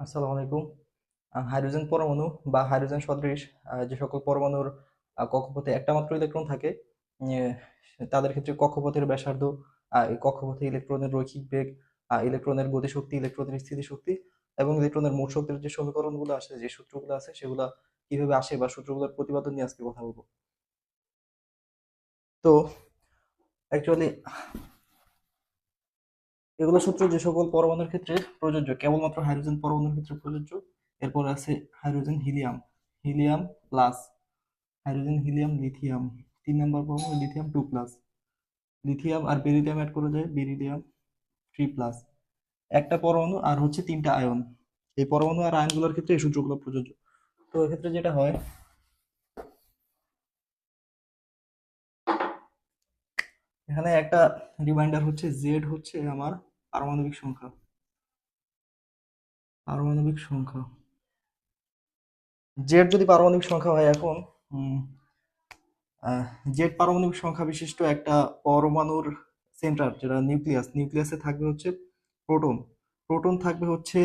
আসসালামু আলাইকুম হাইড্রোজেন পরমাণু বা হাইড্রোজেন সদৃশ যে সকল পরমাণুর কক্ষপথে একটা মাত্র ইলেকট্রন থাকে তাদের ক্ষেত্রে কক্ষপথের ব্যাসার্ধ কক্ষপথে ইলেকট্রনের রৈখিক বেগ ইলেকট্রনের গতিশক্তি, ইলেকট্রনের স্থিতিশক্তি এবং ইলেকট্রনের মোট শক্তির যে সমীকরণগুলো আছে, যে সূত্রগুলো আছে, সেগুলো কীভাবে আসে বা সূত্রগুলোর প্রতিপাদন নিয়ে আজকে কথা বলব। তো অ্যাকচুয়ালি এগুলো সূত্র যে সকল পরমাণুর ক্ষেত্রে প্রযোজ্য, কেবলমাত্র হাইড্রোজেন পরমাণুর ক্ষেত্রে প্রযোজ্য। এরপর আছে hydrogen helium helium plus hydrogen helium lithium. তিন নম্বর পরমাণু লিথিয়াম টু প্লাস। লিথিয়াম আর বেরিলিয়াম অ্যাড করা যায় বেরিলিয়াম থ্রি প্লাস। একটা পরমাণু আর হচ্ছে তিনটা আয়ন। এই পরমাণু আর আয়নগুলোর ক্ষেত্রে এই সূত্রগুলো প্রযোজ্য। তো এক্ষেত্রে যেটা হয় এখানে একটা রিমাইন্ডার হচ্ছে জেড হচ্ছে আমার পারমাণবিক সংখ্যা। পারমাণবিক সংখ্যা। জেড যদি পারমাণবিক সংখ্যা হয় এখন জেড পারমাণবিক সংখ্যা বিশিষ্ট একটা পরমাণুর সেন্টার যেটা নিউক্লিয়াস নিউক্লিয়াসে থাকবে হচ্ছে প্রোটন প্রোটন থাকবে হচ্ছে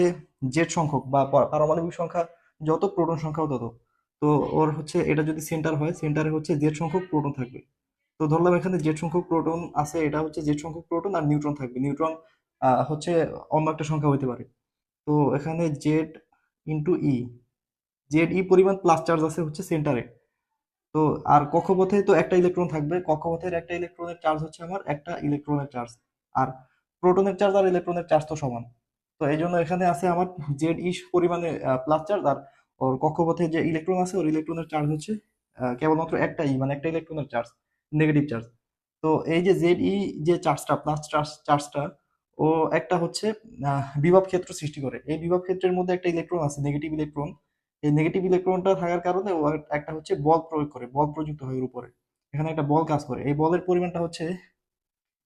জেড সংখ্যক বা পারমাণবিক সংখ্যা, যত প্রোটন সংখ্যাও তত। তো ওর হচ্ছে, এটা যদি সেন্টার হয় সেন্টারে হচ্ছে জেড সংখ্যক প্রোটন থাকবে। তো ধরলাম এখানে জেড সংখ্যক প্রোটন আছে, এটা হচ্ছে জেড সংখ্যক প্রোটন আর নিউট্রন থাকবে। নিউট্রন হচ্ছে অন্য একটা সংখ্যা হতে পারে। তো এখানে Z into e Z e পরিমাণ প্লাস চার্জ আছে হচ্ছে সেন্টারে তো আর কক্ষপথে তো একটা ইলেকট্রন থাকবে, কক্ষপথের একটা ইলেকট্রনের চার্জ হচ্ছে আমার একটা ইলেকট্রনের চার্জ আর প্রোটনের চার্জ আর ইলেকট্রনের চার্জ তো সমান। তো এই জন্য এখানে আছে আমার জেড ই পরিমাণে প্লাস চার্জ আর ওর কক্ষপথে যে ইলেকট্রন আছে, ওর ইলেকট্রনের চার্জ হচ্ছে কেবলমাত্র একটা ই মানে একটা ইলেকট্রনের চার্জ নেগেটিভ চার্জ তো এই যে জেড ই যে চার্জটা প্লাস চার্জ চার্জটা ও একটা হচ্ছে বিভব ক্ষেত্র সৃষ্টি করে। এই বিভব ক্ষেত্রের মধ্যে একটা ইলেকট্রন আছে নেগেটিভ ইলেকট্রন এই নেগেটিভ ইলেকট্রনটা থাকার কারণে ও একটা হচ্ছে বল প্রয়োগ করে, বল প্রযুক্ত হয় ওর উপরে। এখানে একটা বল কাজ করে। এই বলের পরিমাণটা হচ্ছে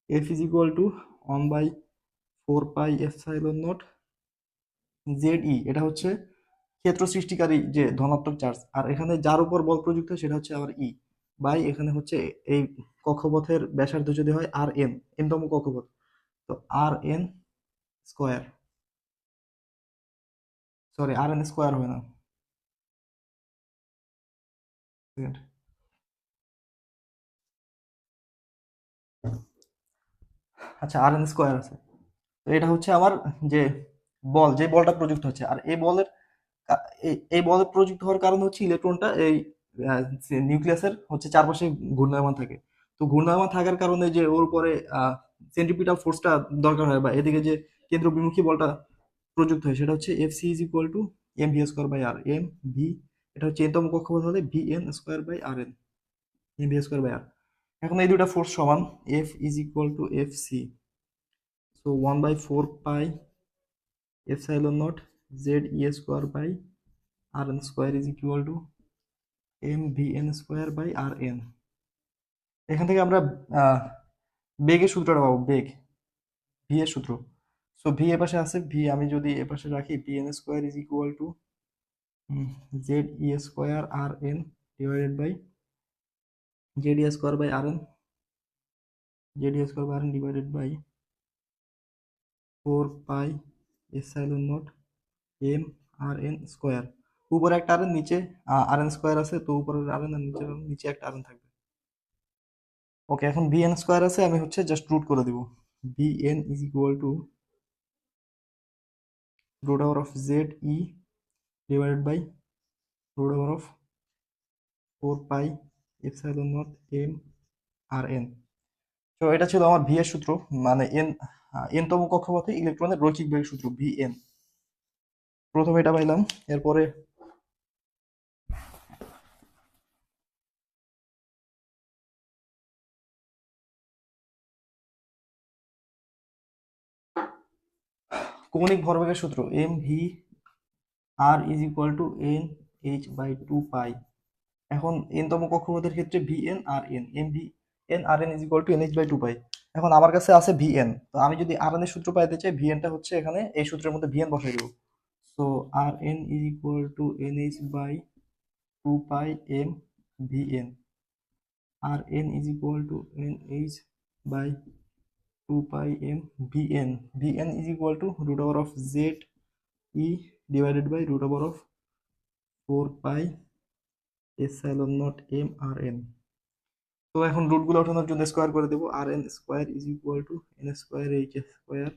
F is equal to one by four pi epsilon naught Z e এটা হচ্ছে ক্ষেত্র সৃষ্টিকারী যে ধনাত্মক চার্জ আর এখানে যার উপর বল প্রযুক্ত সেটা হচ্ছে আবার ই বাই এখানে হচ্ছে এই কক্ষপথের ব্যাসার্ধ যদি হয় আর এন এনতম কক্ষপথ। তো r n square. Sorry, r n square হয় না। আচ্ছা আর এন স্কোয়ার আছে। তো এটা হচ্ছে আমার যে বল, যে বলটা প্রযুক্ত হচ্ছে। আর এই বলের এই বলের প্রযুক্ত হওয়ার কারণ হচ্ছে ইলেকট্রনটা এই নিউক্লিয়াসের হচ্ছে চারপাশে ঘূর্ণায়মান থাকে। তো ঘূর্ণায়মান থাকার কারণে যে ওর উপরে সেন্ট্রিপিটাল ফোর্সটা দরকার হয় বা এদিকে যে কেন্দ্র বিমুখী বলটা প্রযুক্ত হয়, সেটা হচ্ছে F c is equal to m v square by r m v এটা হচ্ছে এনতম কক্ষপথ হলে v n square by r n m v square by r এখন এই দুটা ফোর্স সমান F is equal to F c so one by four pi epsilon naught Z e square by r n square is equal to m v n square by r n এখান থেকে আমরা বেগের সূত্রটা পাবো, বেগ। V এর সূত্র। So V A পাশে আছে ভি আমি যদি এ পাশে রাখি v n square is equal to Z e square r n divided by Z e square by r n Z e square by r n divided by four pi epsilon naught m r n square উপরে একটা আর N নিচে আর N square আছে, তো উপরের আরেন আর নিচে নিচে একটা আরেন থাকবে। ওকে, এখন বি এন স্কোয়ার আছে, আমি হচ্ছে জাস্ট রুট করে দিব। V n is equal to root over of Z e divided by root over of four pi epsilon naught m r n তো এটা ছিল আমার ভি এর সূত্র মানে এন এন তম কক্ষপথে ইলেকট্রনের রৈখিক বেগ সূত্র ভি এন প্রথমে এটা পাইলাম, এরপরে কৌণিক ভরবেগের সূত্র m v r is equal to n h by two pi এখন এন তম কক্ষপথের ক্ষেত্রে v n r n m v n r n is equal to n h by two pi এখন আমার কাছে আছে ভি এন তো আমি যদি আর এন এর সূত্র পাইতে চাই ভি এনটা হচ্ছে এখানে এই সূত্রের মধ্যে ভি এন বসাই দেবো। So r n is equal to n h by two pi m v n r n is equal to n h by two pi m v n v n is equal to root over of Z e divided by root over of four pi epsilon naught m r n তো এখন রুটগুলো ওঠানোর জন্য square করে দেবো। R n square is equal to n square h square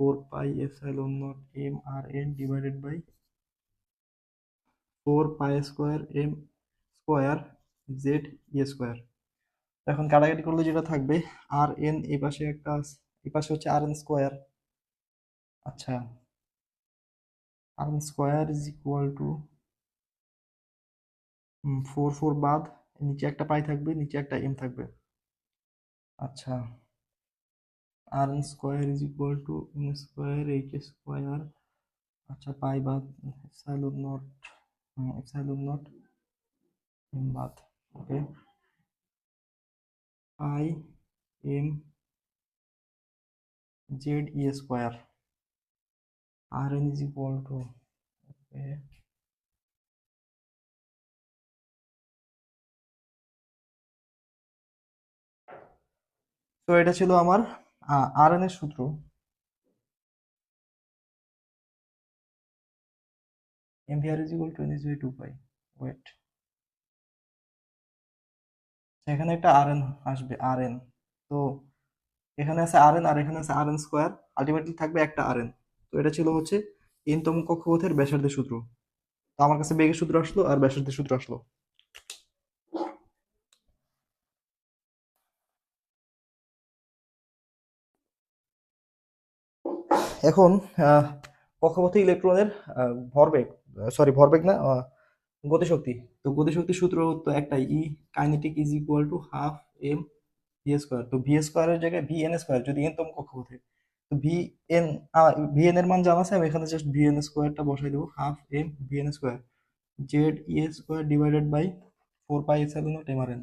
four pi epsilon naught m r n divided by four pi square m square Z e square এখন কাটাকাটি করলে যেটা থাকবে আর এন এই পাশে একটা এই পাশে হচ্ছে আর এন স্কোয়ার আচ্ছা r n square is equal to four four বাদ, নিচে একটা পাই থাকবে, নিচে একটা এম থাকবে। আচ্ছা r n square is equal to n square h square আচ্ছা পাই বাদ epsilon naught epsilon naught m বাদ okay pi m Z e square r n is equal to okay তো এটা ছিল আমার আর এন এর সূত্র। Is equal to n is by 2 pi wait এখানে একটা আরএন আসবে আরএন তো এখানে আছে আর এন আর এখানে আছে আর এন স্কোয়ার আলটিমেটলি থাকবে একটা আরএন তো এটা ছিল হচ্ছে এনতম কক্ষপথের ব্যাসার্ধের সূত্র। তো আমার কাছে বেগের সূত্র আসলো আর ব্যাসার্ধের সূত্র আসলো। এখন কক্ষপথে ইলেকট্রনের ভরবেগ সরি ভরবেগ না গতিশক্তি। তো গতিশক্তির সূত্র তো একটা E kinetic is equal to half M V square তো ভি স্কোয়ারের জায়গায় ভি এন স্কোয়ার যদি এন তম কক্ষপথে তো ভি এন ভি এন এর মান জানা আছে? আমি এখানে জাস্ট ভি এন স্কোয়ারটা বসাই দেবো half M V N square Z E square divided by four pi epsilon naught M R N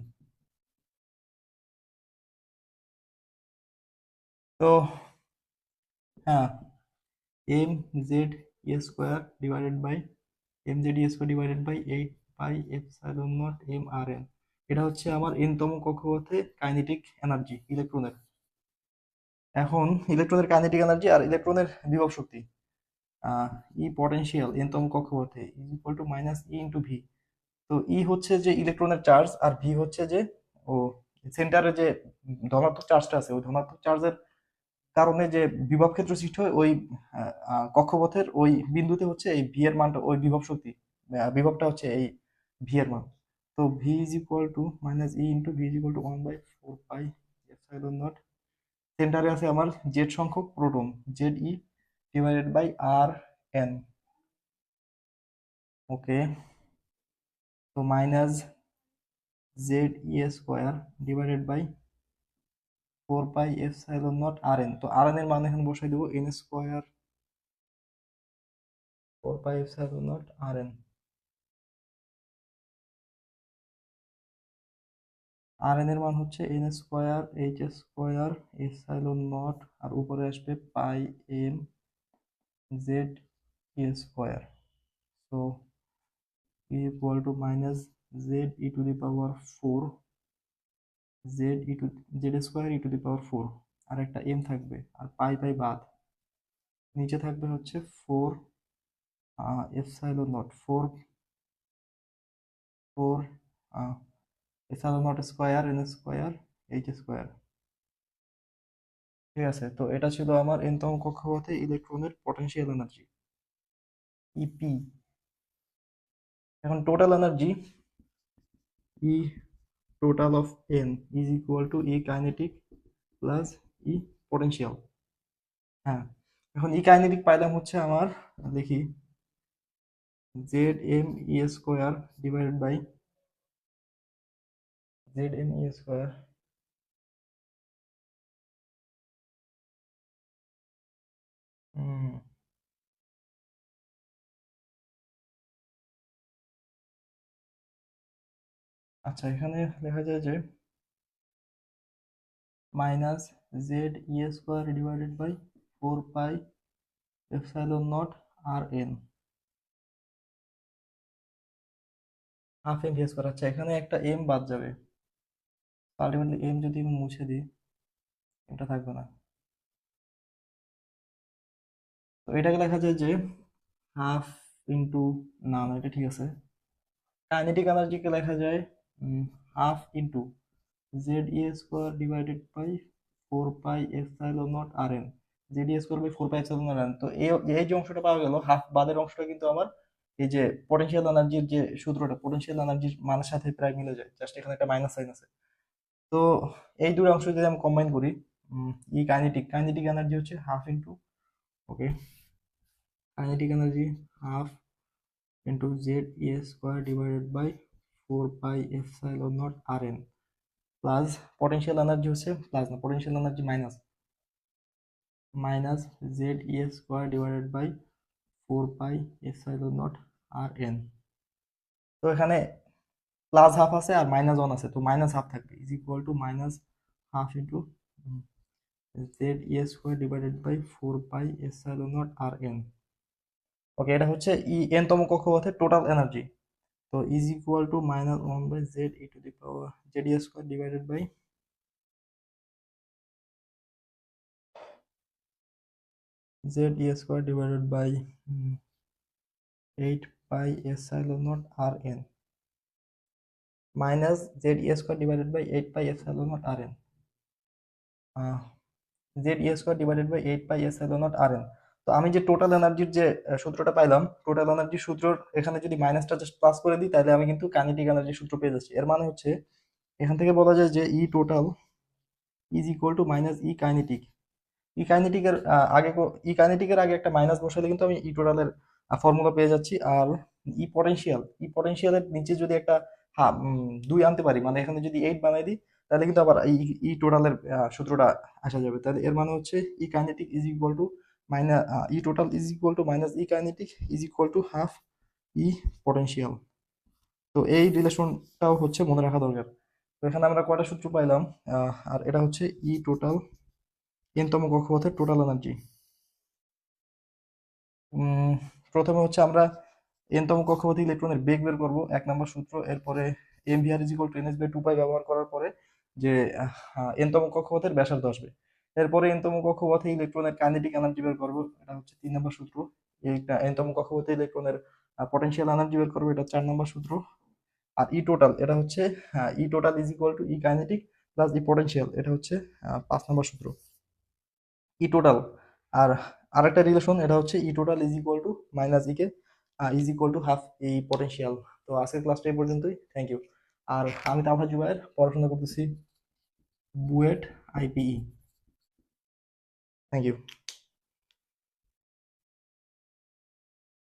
তো হ্যাঁ M Z E square divided by M Z E square divided by eight pi epsilon naught M R এটা হচ্ছে আমার এনতম কক্ষপথে kinetic energy, ইলেকট্রনের। এখন ইলেকট্রনের কাইনেটিক এনার্জি আর ইলেকট্রনের বিভব শক্তি। ই পটেনশিয়াল এনতম কক্ষপথে is equal to minus E into V তো ই হচ্ছে যে ইলেকট্রনের চার্জ আর ভি হচ্ছে যে, ও সেন্টারে যে ধনাত্মক চার্জটা আছে, ওই ধনাত্মক চার্জের কারণে যে বিভব ক্ষেত্র সৃষ্টি হয়, ওই কক্ষপথের ওই বিন্দুতে হচ্ছে এই ভি এর মানটা, ওই বিভব শক্তি বিভবটা হচ্ছে এই ভি এর মান। তো V is equal to minus E into V is equal to one by four pi epsilon naught সেন্টারে আছে আমার জেড সংখ্যক proton Z E divided by R N okay তো minus Z E square divided by four pi epsilon naught R N তো আর N এর মান এখানে বসাই দেবো N square four pi epsilon naught R N R N এর মান হচ্ছে N square, H square epsilon naught, আর উপরে আসবে pi M Z E square. So equal to minus Z E to the power four. Z E Z square E the power four আর একটা M থাকবে, আর পাই পাই বাদ। নিচে থাকবে হচ্ছে four epsilon naught four four epsilon naught square N square H square ঠিক আছে, তো এটা ছিল আমার এনতম কক্ষপথে ইলেকট্রনের পটেনশিয়াল এনার্জি ইপি এখন total energy E total of N is equal to E kinetic plus E potential হ্যাঁ এখন ই কাইনেটিক পাইলাম হচ্ছে আমার, দেখি Z M E square divided by Z M E square hmm আচ্ছা এখানে লেখা যায় যে minus Z E square divided by four pi epsilon naught R N half M V square আচ্ছা এখানে একটা এম বাদ যাবে। আলটিমেটলি এম যদি আমি মুছে দিই, এটা থাকবে না। তো এটাকে লেখা যায় যে হাফ ইন্টু না না এটা ঠিক আছে। কাইনেটিক এনার্জিকে লেখা যায় half into Z E square divided by four pi epsilon naught R N E square by four pi epsilon naught R N তো এই এই যে অংশটা পাওয়া গেল হাফ বাদের অংশটা কিন্তু আমার এই যে পটেনশিয়াল এনার্জির যে সূত্রটা পটেনশিয়াল এনার্জির মানের সাথে প্রায় মিলে যায়। জাস্ট এখানে একটা মাইনাস সাইন আছে। তো এই দুটো অংশ যদি আমি কম্বাইন করি ই কাইনেটিক কাইনেটিক এনার্জি হচ্ছে half into okay kinetic energy half into Z E square divided by four pi epsilon naught R N plus potential energy হচ্ছে প্লাস না, potential energy minus. Minus Z E square divided by four pi epsilon naught R N. তো এখানে plus half আছে আর minus one আছে, তো minus half থাকবে, is equal to minus half into Z E square divided by four pi epsilon naught R N. Okay, এটা হচ্ছে E N তম কক্ষপথের টোটাল এনার্জি। তো is equal to minus one by Z E to the power Z E square divided by Z E square divided by eight pi epsilon naught R N minus Z E square divided by eight pi epsilon naught R N Z E square divided by eight pi epsilon naught R N তো আমি যে total এনার্জির যে সূত্রটা পাইলাম total এনার্জির সূত্রর এখানে যদি মাইনাসটা জাস্ট প্লাস করে দিই তাহলে আমি কিন্তু কাইনেটিক এনার্জির সূত্র পেয়ে যাচ্ছি। এর মানে হচ্ছে এখান থেকে বলা যায় যে E total is equal to minus E kinetic E কাইনেটিকের আগে ই কাইনেটিকের আগে একটা মাইনাস বসালে কিন্তু আমি ই টোটালের ফর্মুলা পেয়ে যাচ্ছি। আর ই পটেনশিয়াল ই পটেনশিয়ালের নিচে যদি একটা উম, দুই আনতে পারি মানে এখানে যদি এইট বানাই দিই তাহলে কিন্তু আবার ই ই টোটালের সূত্রটা আসা যাবে। তাহলে এর মানে হচ্ছে E kinetic is equal to minus E total is equal to minus E kinetic is equal to half E potential তো এই রিলেশনটাও হচ্ছে মনে রাখা দরকার। তো এখানে আমরা কয়টা সূত্র পাইলাম? আর এটা হচ্ছে ই টোটাল এনতম কক্ষপথের টোটাল এনার্জি প্রথমে হচ্ছে আমরা এনতম কক্ষপথে ইলেকট্রনের বেগ বের করব, এক নম্বর সূত্র। এরপরে M V R is equal to N S by two pi ব্যবহার করার পরে যে এনতম কক্ষপথের ব্যাসার্ধ আসবে। এরপরে এনতম কক্ষপথে ইলেকট্রনের কাইনেটিক এনার্জি বের করব, এটা হচ্ছে তিন নম্বর সূত্র। এইটা এনতম কক্ষপথে ইলেকট্রনের পটেনশিয়াল এনার্জি বের করব, এটা চার নম্বর সূত্র। আর ই টোটাল এটা হচ্ছে E total is equal to E kinetic plus E potential এটা হচ্ছে পাঁচ নম্বর সূত্র। ই টোটাল আর আরেকটা রিলেশন এটা হচ্ছে E total is equal to minus E K is equal to half এই পটেনশিয়াল তো আজকের ক্লাসটা এই পর্যন্তই থ্যাংক ইউ আর আমি তাফা জুবায়ের পড়াশোনা করতেছি বুয়েট আইপিই। Thank you